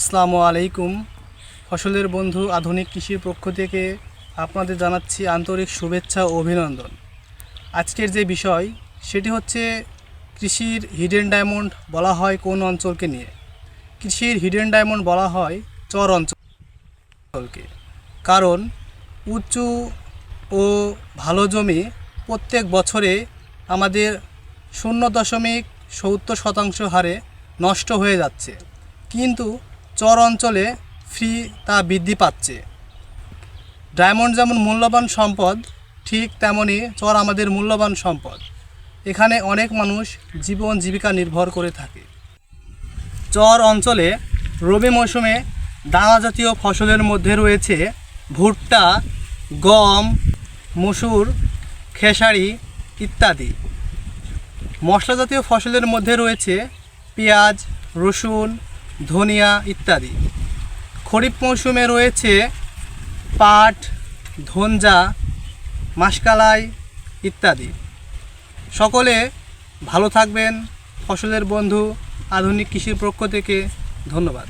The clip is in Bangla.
আসসালামু আলাইকুম। ফসলের বন্ধু আধুনিক কৃষির পক্ষ থেকে আপনাদের জানাচ্ছি আন্তরিক শুভেচ্ছা ও অভিনন্দন। আজকের যে বিষয়, সেটি হচ্ছে কৃষির হিডেন ডায়মন্ড বলা হয় কোন অঞ্চলকে নিয়ে। কৃষির হিডেন ডায়মন্ড বলা হয় চর অঞ্চলকে। কারণ উঁচু ও ভালো জমি প্রত্যেক বছরে আমাদের শূন্য দশমিক সত্তর শতাংশ হারে নষ্ট হয়ে যাচ্ছে। কিন্তু চর অঞ্চলে ফ্রি তা বৃদ্ধি পাচ্ছে। ডায়মন্ড যেমন মূল্যবান সম্পদ, ঠিক তেমনই চর আমাদের মূল্যবান সম্পদ। এখানে অনেক মানুষ জীবন জীবিকা নির্ভর করে থাকে। চর অঞ্চলে রবি মৌসুমে দানা জাতীয় ফসলের মধ্যে রয়েছে ভুট্টা, গম, মসুর, খেসারি ইত্যাদি। মশলা জাতীয় ফসলের মধ্যে রয়েছে পেঁয়াজ, রসুন ধনিয়া ইত্যাদি। খরিফ মৌসুমে রয়েছে পাট, ধনজা, মাসকালাই ইত্যাদি। সকলে ভালো থাকবেন, ফসলের বন্ধু, আধুনিক কৃষির পক্ষ থেকে ধন্যবাদ।